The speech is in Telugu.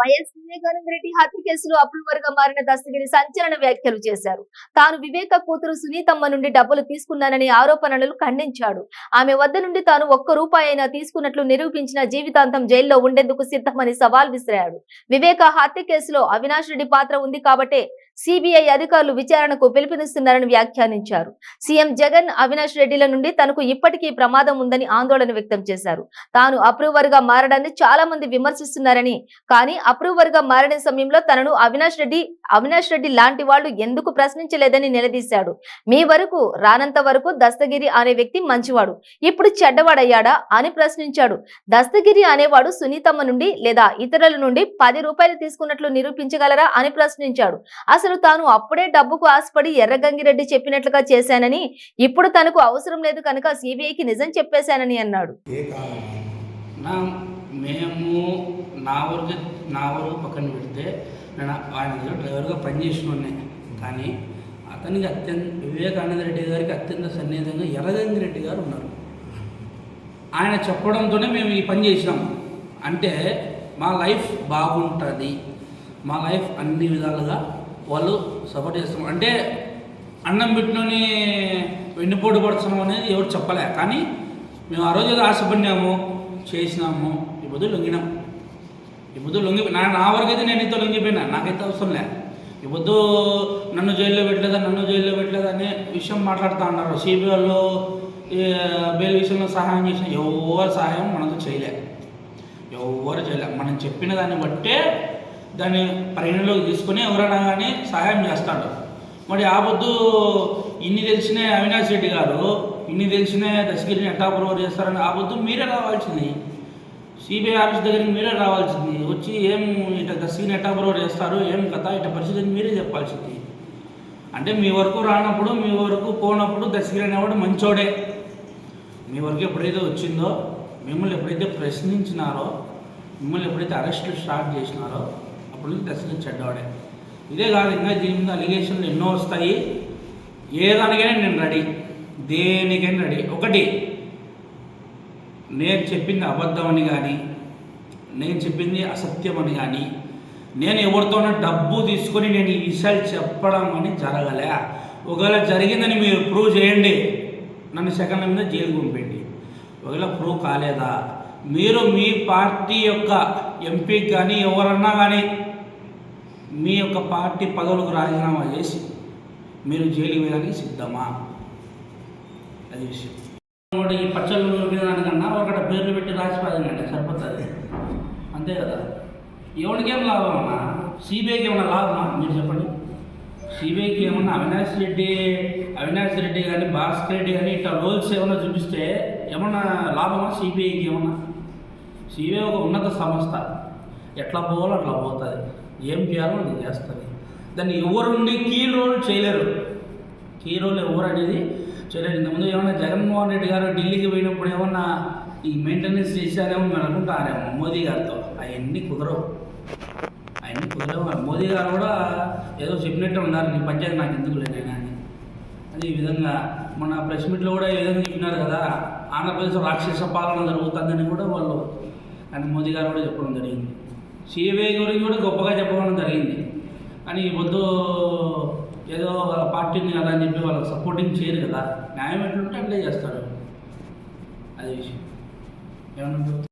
వైఎస్ వివేకానంద రెడ్డి హత్య కేసులో అప్రూవర్గా మారిన దస్తగిరి సంచలన వ్యాఖ్యలు చేశారు. తాను వివేక కూతురు సునీతమ్మ నుండి డబ్బులు తీసుకున్నానని ఆరోపణలను ఖండించాడు. ఆమె వద్ద నుండి తాను ఒక్క రూపాయి అయినా తీసుకున్నట్లు నిరూపించిన జీవితాంతం జైల్లో ఉండేందుకు సిద్ధమని సవాల్ విసిరాడు. వివేక హత్య కేసులో అవినాష్ రెడ్డి పాత్ర ఉంది కాబట్టే సిబిఐ అధికారులు విచారణకు పిలుపునిస్తున్నారని వ్యాఖ్యానించారు. సీఎం జగన్ అవినాష్ రెడ్డిల నుండి తనకు ఇప్పటికీ ప్రమాదం ఉందని ఆందోళన వ్యక్తం చేశారు. తాను అప్రూవర్గా మారడాన్ని చాలా మంది విమర్శిస్తున్నారని కానీ అప్రూవర్గా మారిన సమయంలో తనను అవినాష్ రెడ్డి అవినాష్ రెడ్డి లాంటి వాళ్ళు ఎందుకు ప్రశ్నించలేదని నిలదీశాడు. మీ వరకు రానంత వరకు దస్తగిరి అనే వ్యక్తి మంచివాడు. ఇప్పుడు చెడ్డవాడయ్యాడా అని ప్రశ్నించాడు. దస్తగిరి అనేవాడు సునీతమ్మ నుండి లేదా ఇతరుల నుండి పది రూపాయలు తీసుకున్నట్లు నిరూపించగలరా అని ప్రశ్నించాడు. అసలు తాను అప్పుడే డబ్బుకు ఆశపడి ఎర్రగంగిరెడ్డి చెప్పినట్లుగా చేశానని ఇప్పుడు తనకు అవసరం లేదు కనుక సిబిఐకి నిజం చెప్పేశానని అన్నాడు. మేము నా వరకు నా వరకు పక్కన పెడితే నేను ఆయన దగ్గర డ్రైవర్గా పనిచేసిన కానీ అతనికి అత్యంత వివేకానంద రెడ్డి గారికి అత్యంత సన్నిహితంగా ఎర్రగంగి రెడ్డి గారు ఉన్నారు. ఆయన చెప్పడంతోనే మేము ఈ పని చేసినాం. అంటే మా లైఫ్ బాగుంటుంది. మా లైఫ్ అన్ని విధాలుగా వాళ్ళు సపోర్ట్ చేస్తాం. అంటే అన్నం పెట్టినని వెన్నుపోటు పడుతున్నాం అనేది ఎవరు చెప్పలే. కానీ మేము ఆ రోజు ఆశపడినాము చేసినాము. ఈ పొద్దు లొంగినాం. ఈ పొద్దు లొంగి నా నా వరకు అయితే నేను ఇంత లొంగిపోయినా నాకైతే అవసరం లే. ఈ పొద్దు నన్ను జైల్లో పెట్టలేదా నన్ను జైల్లో పెట్టలేదా అనే విషయం మాట్లాడుతూ ఉన్నారు. సిబిఐలో బెయిల్ విషయంలో సహాయం చేసిన ఎవరు సహాయం మనకు చేయలే. ఎవరు చేయలే. మనం చెప్పిన దాన్ని బట్టే దాన్ని పరిగణలోకి తీసుకొని ఎవరైనా కానీ సహాయం చేస్తాడు. మరి ఆ పొద్దు ఇన్ని తెలిసిన అవినాష్ రెడ్డి గారు ఇన్ని తెలిసిన దశగిరిని ఎట్టా ప్రోవర్ చేస్తారని ఆ పొద్దు మీరే రావాల్సింది. సిబిఐ ఆఫీస్ దగ్గరికి మీరే రావాల్సింది. వచ్చి ఏం ఇట సీన్ ఎట్టా అప్రూవల్ చేస్తారు ఏం కదా ఇట పరిస్థితిని మీరే చెప్పాల్సింది. అంటే మీ వరకు రానప్పుడు మీ వరకు పోనప్పుడు దశగిరి అనేవాడు మంచోడే. మీ వరకు ఎప్పుడైతే వచ్చిందో మిమ్మల్ని ఎప్పుడైతే ప్రశ్నించినారో మిమ్మల్ని ఎప్పుడైతే అరెస్టులు స్టార్ట్ చేసినారో అప్పుడు దశగిరి చెడ్డవాడే. ఇదే కాదు ఇంకా దీని మీద అలిగేషన్లు ఎన్నో వస్తాయి. ఏ దానికైనా నేను రెడీ. దేనికైనా రెడీ. ఒకటి నేను చెప్పింది అబద్ధం అని కానీ నేను చెప్పింది అసత్యం అని కానీ నేను ఎవరితోనో డబ్బు తీసుకొని నేను ఈ విషయాలు చెప్పడం అని జరగలే. ఒకవేళ జరిగిందని మీరు ప్రూవ్ చేయండి నన్ను సెకండ్ మీద జైలు పంపండి ఒకవేళ ప్రూవ్ కాలేదా? మీరు మీ పార్టీ యొక్క ఎంపీకి కానీ ఎవరన్నా కానీ మీ యొక్క పార్టీ పదవులకు రాజీనామా చేసి మీరు జైలుకి వెళ్ళడానికి సిద్ధమా? అది విషయం. ఇంకోటి ఈ పచ్చళ్ళు దానికన్నా ఒకటి పేర్లు పెట్టి రాసిపోయిందండి సరిపోతుంది. అంతే కదా? ఎవరికేం లాభం అన్నా? సిబిఐకి ఏమైనా లాభమా? మీరు చెప్పండి. సిబిఐకి ఏమన్నా అవినాష్ రెడ్డి అవినాష్ రెడ్డి కానీ భాస్కర్ రెడ్డి కానీ ఇట్లా రోల్స్ ఏమన్నా చూపిస్తే ఏమన్నా లాభమా సిబిఐకి ఏమన్నా? సిబిఐ ఒక ఉన్నత సంస్థ. ఎట్లా పోవాలో అట్లా పోతుంది. ఏం చేయాలో అది చేస్తుంది. దాన్ని ఎవరుండి కీ రోల్ చేయలేరు. కీ రోల్ ఎవరు అనేది చేయలేరు ఇంతకుముందు ఏమన్నా జగన్మోహన్ రెడ్డి గారు ఢిల్లీకి పోయినప్పుడు ఏమన్నా ఈ మెయింటెనెన్స్ చేశారేమో మేము అనుకుంటారేమో మోదీ గారితో. అవన్నీ కుదరవు. అవన్నీ కుదరవు. మోదీ గారు కూడా ఏదో చెప్పినట్టే ఉన్నారు. నీ పంచాయతీ నాకు ఎందుకు లేనైనా అని అది ఈ విధంగా మన ప్రెస్ మీట్లో కూడా ఈ విధంగా చెప్పినారు కదా ఆంధ్రప్రదేశ్ రాక్షస పాలన జరుగుతుందని కూడా వాళ్ళు అని మోదీ గారు కూడా చెప్పడం జరిగింది. సిబిఐ గురించి కూడా గొప్పగా చెప్పడం జరిగింది. అని ఈ పొద్దు ఏదో వాళ్ళ పార్టీని అలా అని చెప్పి వాళ్ళకి సపోర్టింగ్ చేయరు కదా. న్యాయం ఎట్లుంటే అట్లే చేస్తారు. అది విషయం. ఏమన్నా